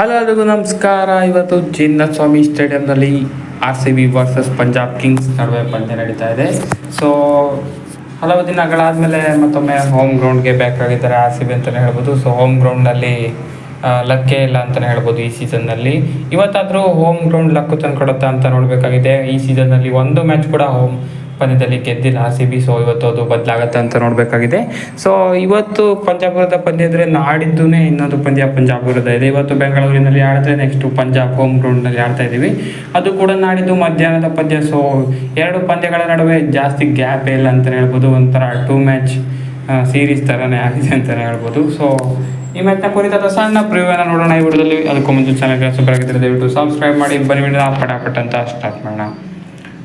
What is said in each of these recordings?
Hello ಎಲ್ಲರಿಗೂ ನಮಸ್ಕಾರ. ಇವತ್ತು Chinnaswamy ಸ್ಟೇಡಿಯಂನಲ್ಲಿ R C B versus Punjab Kings ನಡುವೆ ಪಂದ್ಯ ನಡೀತಾ ಇದೆ. ಸೊ ಹಲವು ದಿನಗಳಾದಮೇಲೆ ಮತ್ತೊಮ್ಮೆ ಹೋಮ್ ಗ್ರೌಂಡ್ಗೆ ಬ್ಯಾಕ್ ಆಗಿದ್ದಾರೆ ಆರ್ ಸಿ ಬಿ ಅಂತಲೇ ಹೇಳ್ಬೋದು. ಸೊ ಹೋಮ್ ಗ್ರೌಂಡ್ನಲ್ಲಿ ಲಕ್ಕೇ ಇಲ್ಲ ಅಂತಲೇ ಹೇಳ್ಬೋದು ಈ ಸೀಸನ್ನಲ್ಲಿ ಇವತ್ತಾದರೂ ಹೋಮ್ ಗ್ರೌಂಡ್ ಲಕ್ಕು ತಂದು ಕೊಡುತ್ತಾ ಅಂತ ನೋಡಬೇಕಾಗಿದೆ. ಈ ಸೀಸನ್ನಲ್ಲಿ ಒಂದು ಮ್ಯಾಚ್ ಕೂಡ ಹೋಮ್ ಪಂದ್ಯದಲ್ಲಿ ಗೆದ್ದಿಲ್ಲ. ಆರ್ ಸಿ ಬಿ ಸೊ ಇವತ್ತು ಅದು ಬದಲಾಗತ್ತೆ ಅಂತ ನೋಡಬೇಕಾಗಿದೆ. ಸೊ ಇವತ್ತು ಪಂಜಾಬ್ ವಿರುದ್ಧ ಪಂದ್ಯ ಇದ್ರೆ ನಾಡಿದ್ದು ಇನ್ನೊಂದು ಪಂದ್ಯ ಪಂಜಾಬ್ ವಿರುದ್ಧ ಇದೆ. ಇವತ್ತು ಬೆಂಗಳೂರಿನಲ್ಲಿ ಆಡಿದ್ರೆ ನೆಕ್ಸ್ಟ್ ಪಂಜಾಬ್ ಹೋಮ್ ಗ್ರೌಂಡ್ನಲ್ಲಿ ಆಡ್ತಾ ಇದ್ದೀವಿ. ಅದು ಕೂಡ ನಾಡಿದ್ದು ಮಧ್ಯಾಹ್ನದ ಪಂದ್ಯ. ಸೊ ಎರಡು ಪಂದ್ಯಗಳ ನಡುವೆ ಜಾಸ್ತಿ ಗ್ಯಾಪ್ ಇಲ್ಲ ಅಂತಲೇ ಹೇಳ್ಬೋದು. ಒಂಥರ ಟೂ ಮ್ಯಾಚ್ ಸೀರೀಸ್ ಥರನೇ ಆಗಿದೆ ಅಂತಲೇ ಹೇಳ್ಬೋದು. ಸೊ ಈ ಮ್ಯಾಚ್ನ ಕುರಿತಾದ ಸಣ್ಣ ಪ್ರಿವ್ಯೂನ ನೋಡೋಣ. ಈ ವಿಡಿಯೋದಲ್ಲಿ ಅದಕ್ಕೂ ಮುಂಚೆ ಚಾನಲ್ಗೆ ಸೂಪರ್ ಆಗಿದ್ದರೆ ದಯವಿಟ್ಟು ಸಬ್ಸ್ಕ್ರೈಬ್ ಮಾಡಿ. ಬನ್ನಿ ಪಟಾಪಟ್ ಅಂತ ಸ್ಟಾರ್ಟ್ ಮಾಡೋಣ.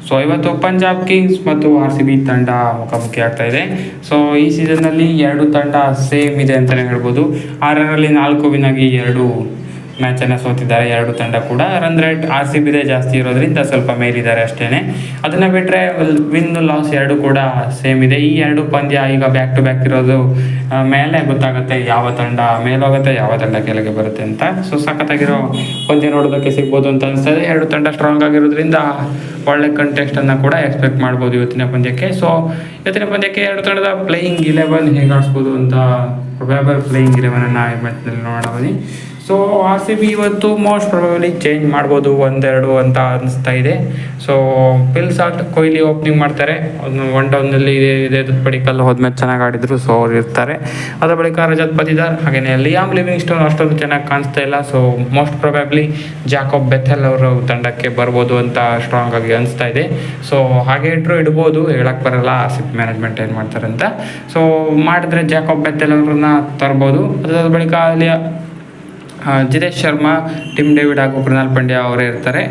ಸೊ ಇವತ್ತು ಪಂಜಾಬ್ ಕಿಂಗ್ಸ್ ಮತ್ತು ಆರ್ ಸಿ ಬಿ ತಂಡ ಮುಖಾಮುಖಿ ಆಗ್ತಾ ಇದೆ. ಸೊ ಈ ಸೀಸನ್ನಲ್ಲಿ ಎರಡು ತಂಡ ಸೇಮ್ ಇದೆ ಅಂತಲೇ ಹೇಳ್ಬೋದು. ಆರರಲ್ಲಿ ನಾಲ್ಕು ವಿನ್ ಆಗಿ ಎರಡು ಮ್ಯಾಚನ್ನು ಸೋತಿದ್ದಾರೆ, ಎರಡು ತಂಡ ಕೂಡ. ರನ್ ರೇಟ್ ಆರ್ ಸಿ ಬಿದೇ ಜಾಸ್ತಿ ಇರೋದ್ರಿಂದ ಸ್ವಲ್ಪ ಮೇಲಿದ್ದಾರೆ ಅಷ್ಟೇ ಅದನ್ನು ಬಿಟ್ಟರೆ ವಿನ್ ಲಾಸ್ ಎರಡು ಕೂಡ ಸೇಮ್ ಇದೆ. ಈ ಎರಡು ಪಂದ್ಯ ಈಗ ಬ್ಯಾಕ್ ಟು ಬ್ಯಾಕ್ ಇರೋದು ಮೇಲೆ ಗೊತ್ತಾಗುತ್ತೆ ಯಾವ ತಂಡ ಮೇಲೋಗುತ್ತೆ, ಯಾವ ತಂಡ ಕೆಳಗೆ ಬರುತ್ತೆ ಅಂತ. ಸೊ ಸಖತ್ತಾಗಿರೋ ಪಂದ್ಯ ನೋಡೋದಕ್ಕೆ ಸಿಗ್ಬೋದು ಅಂತ ಅನಿಸ್ತದೆ. ಎರಡು ತಂಡ ಸ್ಟ್ರಾಂಗ್ ಆಗಿರೋದ್ರಿಂದ ಒಳ್ಳೆ ಕಂಟೆಸ್ಟನ್ನು ಕೂಡ ಎಕ್ಸ್ಪೆಕ್ಟ್ ಮಾಡ್ಬೋದು ಇವತ್ತಿನ ಪಂದ್ಯಕ್ಕೆ. ಸೊ ಇವತ್ತಿನ ಪಂದ್ಯಕ್ಕೆ ಎರಡು ತಂಡದ ಪ್ಲೇಯಿಂಗ್ ಇಲೆವೆನ್ ಹೇಗೆ ಆಡಿಸ್ಬೋದು ಅಂತ ಪ್ರೊಬಾಬಲ್ ಪ್ಲೇಯಿಂಗ್ ಇಲೆವೆನನ್ನು ಈ ಮ್ಯಾಚ್ನಲ್ಲಿ ನೋಡೋಣ ಬನ್ನಿ. ಸೊ ಆರ್ ಸಿ ಇವತ್ತು ಮೋಸ್ಟ್ ಪ್ರೊಬಬಲಿ ಚೇಂಜ್ ಮಾಡ್ಬೋದು ಒಂದೆರಡು ಅಂತ ಅನಿಸ್ತಾ ಇದೆ. So Phil Salt Kohli opening ಮಾಡ್ತಾರೆ. ಒನ್ ಡೌನ್ನಲ್ಲಿ ಇದೇ ಪಡಿಕಲ್ ಹೋದ್ಮೇಲೆ ಚೆನ್ನಾಗಿ ಆಡಿದ್ರು ಸೊ ಅವ್ರು ಇರ್ತಾರೆ. ಅದರ ಬಳಿಕ ರಜತ್ ಪತಿದಾರ್ ಹಾಗೆಯೇ ಲಿಯಾಮ್ ಲಿವಿಂಗ್ ಸ್ಟೋನ್ ಅಷ್ಟೊಂದು ಚೆನ್ನಾಗಿ ಕಾಣಿಸ್ತಾ ಇಲ್ಲ. So most probably Jacob Bethell ಅವರು ತಂಡಕ್ಕೆ ಬರ್ಬೋದು ಅಂತ ಸ್ಟ್ರಾಂಗ್ ಆಗಿ ಅನಿಸ್ತಾ ಇದೆ. ಸೊ ಹಾಗೆ ಇಟ್ಟರು ಇಡ್ಬೋದು. ಹೇಳಕ್ಕೆ ಬರಲ್ಲ ಬಿ ಮ್ಯಾನೇಜ್ಮೆಂಟ್ ಏನು ಮಾಡ್ತಾರೆ ಅಂತ. ಸೊ ಮಾಡಿದ್ರೆ ಜಾಕೋಬ್ ಬೆಥೆಲ್ ಅವ್ರನ್ನ ತರ್ಬೋದು. ಅದರ ಬಳಿಕ ಅಲ್ಲಿ ಆ, ಜಿತೇಶ್ ಶರ್ಮಾ, ಟಿಮ್ ಡೇವಿಡ್ ಹಾಗೂ ಕೃಣಾಲ್ ಪಾಂಡ್ಯ ಅವರೇ ಇರ್ತಾರೆ.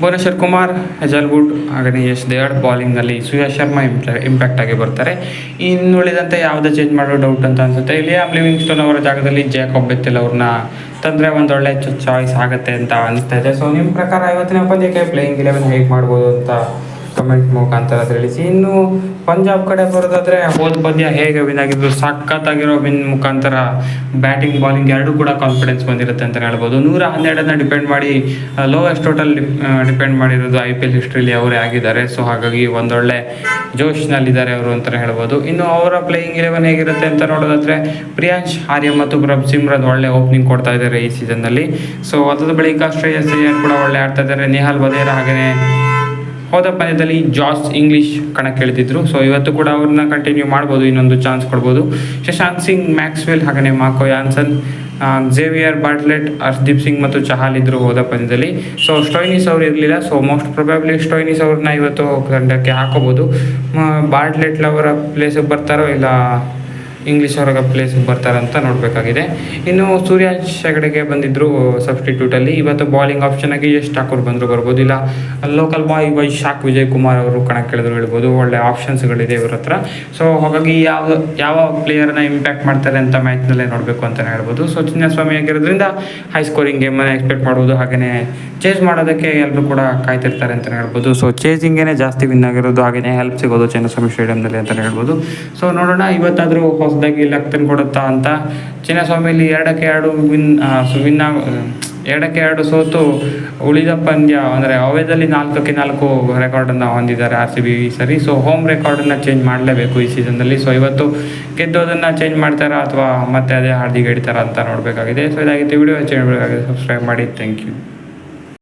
ಭುವನೇಶ್ವರ್ ಕುಮಾರ್, ಹೆಜಲ್ವುಡ್ ಹಾಗೆಯೇ ಯಶ್ ದೇವಡ್ ಬೌಲಿಂಗಲ್ಲಿ ಸುಯಶ್ ಶರ್ಮಾ ಇಂಪ್ಯಾಕ್ಟ್ ಆಗಿ ಬರ್ತಾರೆ. ಇನ್ನುಳಿದಂತೆ ಯಾವುದೇ ಚೇಂಜ್ ಮಾಡೋ ಡೌಟ್ ಅಂತ ಅನ್ಸುತ್ತೆ. ಲಿಯಾಮ್ ಲಿವಿಂಗ್ ಸ್ಟೋನ್ ಅವರ ಜಾಗದಲ್ಲಿ ಜಾಕೋಬ್ ಬೆತ್ತಿಲ್ ಅವ್ರನ್ನ ತಂದರೆ ಒಂದು ಒಳ್ಳೆ ಚಾಯ್ಸ್ ಆಗುತ್ತೆ ಅಂತ ಅನಿಸ್ತಾ ಇದೆ. ಸೊ ನಿಮ್ಮ ಪ್ರಕಾರ ಇವತ್ತಿನ ಪಂದ್ಯಕ್ಕೆ ಪ್ಲೇಯಿಂಗ್ ಇಲೆವೆನ್ ಹೇಗೆ ಮಾಡ್ಬೋದು ಅಂತ ಕಮೆಂಟ್ ಮುಖಾಂತರ ತಿಳಿಸಿ. ಇನ್ನು ಪಂಜಾಬ್ ಕಡೆ ಬರೋದಾದ್ರೆ ಹೋದ ಪದ್ಯ ಹೇಗೆ ವಿನ್ ಆಗಿದ್ರು ಸಖತ್ತಾಗಿರೋ ವಿನ್ ಮುಖಾಂತರ ಬ್ಯಾಟಿಂಗ್ ಬಾಲಿಂಗ್ ಎರಡೂ ಕೂಡ ಕಾನ್ಫಿಡೆನ್ಸ್ ಬಂದಿರುತ್ತೆ ಅಂತ ಹೇಳ್ಬೋದು. ನೂರ ಹನ್ನೆರಡನ್ನ ಡಿಪೆಂಡ್ ಮಾಡಿ ಲೋವೆಸ್ಟ್ ಟೋಟಲ್ ಡಿಪೆಂಡ್ ಮಾಡಿರೋದು ಐ ಪಿ ಎಲ್ ಹಿಸ್ಟ್ರಿಲಿ ಅವರೇ ಆಗಿದ್ದಾರೆ. ಸೊ ಹಾಗಾಗಿ ಒಂದೊಳ್ಳೆ ಜೋಶ್ನಲ್ಲಿದ್ದಾರೆ ಅವರು ಅಂತಲೇ ಹೇಳ್ಬೋದು. ಇನ್ನು ಅವರ ಪ್ಲೇಯಿಂಗ್ ಇಲೆವೆನ್ ಹೇಗಿರುತ್ತೆ ಅಂತ ನೋಡೋದಾದ್ರೆ, ಪ್ರಿಯಾಂಶ್, ಆರ್ಯ ಮತ್ತು ಪ್ರಭ್ ಸಿಮ್ರನ್ ಒಳ್ಳೆ ಓಪನಿಂಗ್ ಕೊಡ್ತಾ ಇದ್ದಾರೆ ಈ ಸೀಸನ್ನಲ್ಲಿ ಸೊ ಅದಾದ ಬಳಿಕ ಶ್ರೇಯಸ್ ಕೂಡ ಒಳ್ಳೆ ಆಡ್ತಾ ಇದ್ದಾರೆ. ನಿಹಾಲ್ ಬದೇರ ಹಾಗೆಯೇ ಹೋದ ಪಂದ್ಯದಲ್ಲಿ ಜಾಸ್ ಇಂಗ್ಲಿಷ್ ಕಣಕ್ಕೆ ಇಳಿದಿದ್ರು. ಸೊ ಇವತ್ತು ಕೂಡ ಅವ್ರನ್ನ ಕಂಟಿನ್ಯೂ ಮಾಡ್ಬೋದು, ಇನ್ನೊಂದು ಚಾನ್ಸ್ ಕೊಡ್ಬೋದು. ಶಶಾಂತ್ ಸಿಂಗ್, ಮ್ಯಾಕ್ಸ್ವೆಲ್ ಹಾಗೆಯೇ Marco Jansen Xavier Bartlett Arshdeep Singh ಮತ್ತು ಚಹಾಲ್ ಇದ್ರು ಹೋದ ಪಂದ್ಯದಲ್ಲಿ. ಸೊ ಸ್ಟೋಯ್ನಿಸ್ ಅವ್ರು ಇರಲಿಲ್ಲ. ಸೊ ಮೋಸ್ಟ್ ಪ್ರೊಬ್ಯಾಬ್ಲಿ ಸ್ಟೋಯ್ನಿಸ್ ಅವ್ರನ್ನ ಇವತ್ತು ತಂಡಕ್ಕೆ ಹಾಕೋಬೋದು. ಬಾಟ್ಲೆಟ್ಲವರ ಪ್ಲೇಸಿಗೆ ಬರ್ತಾರೋ ಇಲ್ಲ ಇಂಗ್ಲೀಷ್ ಅವ್ರಿಗೆ ಪ್ಲೇಸ್ ಬರ್ತಾರಂತ ನೋಡಬೇಕಾಗಿದೆ. ಇನ್ನು ಸೂರ್ಯ ಹೆಗಡೆಗೆ ಬಂದಿದ್ದರು ಸಬ್ಸ್ಟಿಟ್ಯೂಟಲ್ಲಿ ಇವತ್ತು ಬಾಲಿಂಗ್ ಆಪ್ಷನ್ ಆಗಿ ಎಷ್ಟು ಠಾಕೂರ್ ಬಂದರೂ ಬರ್ಬೋದು ಇಲ್ಲ local boy boy Vyshak Vijay Kumar ಅವರು ಕಣಕ್ಕೆ ಕೇಳಿದ್ರು ಹೇಳ್ಬೋದು. ಒಳ್ಳೆ ಆಪ್ಷನ್ಸ್ಗಳಿದೆ ಇವ್ರ ಹತ್ರ. ಸೊ ಹಾಗಾಗಿ ಯಾವ ಯಾವ ಪ್ಲೇಯರ್ನ ಇಂಪ್ಯಾಕ್ಟ್ ಮಾಡ್ತಾರೆ ಅಂತ ಮ್ಯಾಚ್ನಲ್ಲೇ ನೋಡಬೇಕು ಅಂತಲೇ ಹೇಳ್ಬೋದು. ಸೊ ಚಿನ್ನಸ್ವಾಮಿ ಆಗಿರೋದ್ರಿಂದ ಹೈ ಸ್ಕೋರಿಂಗ್ ಗೇಮನ್ನು ಎಕ್ಸ್ಪೆಕ್ಟ್ ಮಾಡ್ಬೋದು ಹಾಗೆಯೇ ಚೇಸ್ ಮಾಡೋದಕ್ಕೆ ಎಲ್ಲರೂ ಕೂಡ ಕಾಯ್ತಿರ್ತಾರೆ ಅಂತಲೇ ಹೇಳ್ಬೋದು. ಸೊ ಚೇಸಿಂಗೇನೆ ಜಾಸ್ತಿ ವಿನ್ ಆಗಿರೋದು ಹಾಗೆಯೇ ಹೆಲ್ಪ್ ಸಿಗೋದು ಚಿನ್ನಸ್ವಾಮಿ ಸ್ಟೇಡಿಯಂನಲ್ಲಿ ಅಂತಲೇ ಹೇಳ್ಬೋದು. ಸೊ ನೋಡೋಣ, ಇವತ್ತಾದರೂ ಹೊಸದಾಗಿ ಲಕ್ ಕೊಡುತ್ತಾ ಅಂತ. ಚಿನ್ನಸ್ವಾಮಿಲಿ ಎರಡಕ್ಕೆ ಎರಡು ವಿನ್ ವಿನ್ ಎರಡಕ್ಕೆ ಎರಡು ಸೋತು ಉಳಿದ ಪಂದ್ಯ ಅಂದರೆ ಅವೇದಲ್ಲಿ ನಾಲ್ಕಕ್ಕೆ ನಾಲ್ಕು ರೆಕಾರ್ಡನ್ನು ಹೊಂದಿದ್ದಾರೆ ಆರ್ ಸಿ ಬಿ ಸರಿ. ಸೊ ಹೋಮ್ ರೆಕಾರ್ಡನ್ನು ಚೇಂಜ್ ಮಾಡಲೇಬೇಕು ಈ ಸೀಸನ್ನಲ್ಲಿ ಸೊ ಇವತ್ತು ಗೆದ್ದೋದನ್ನು ಚೇಂಜ್ ಮಾಡ್ತಾರಾ ಅಥವಾ ಮತ್ತೆ ಅದೇ ಹಾರ್ದಿಗೆ ಹಿಡಿತಾರಾ ಅಂತ ನೋಡಬೇಕಾಗಿದೆ. ಸೊ ಇದಾಗಿತ್ತು. ವಿಡಿಯೋ ಚೇಂಜ್ ಮಾಡಬೇಕಾಗಿದೆ ಸಬ್ಸ್ಕ್ರೈಬ್ ಮಾಡಿ. Thank you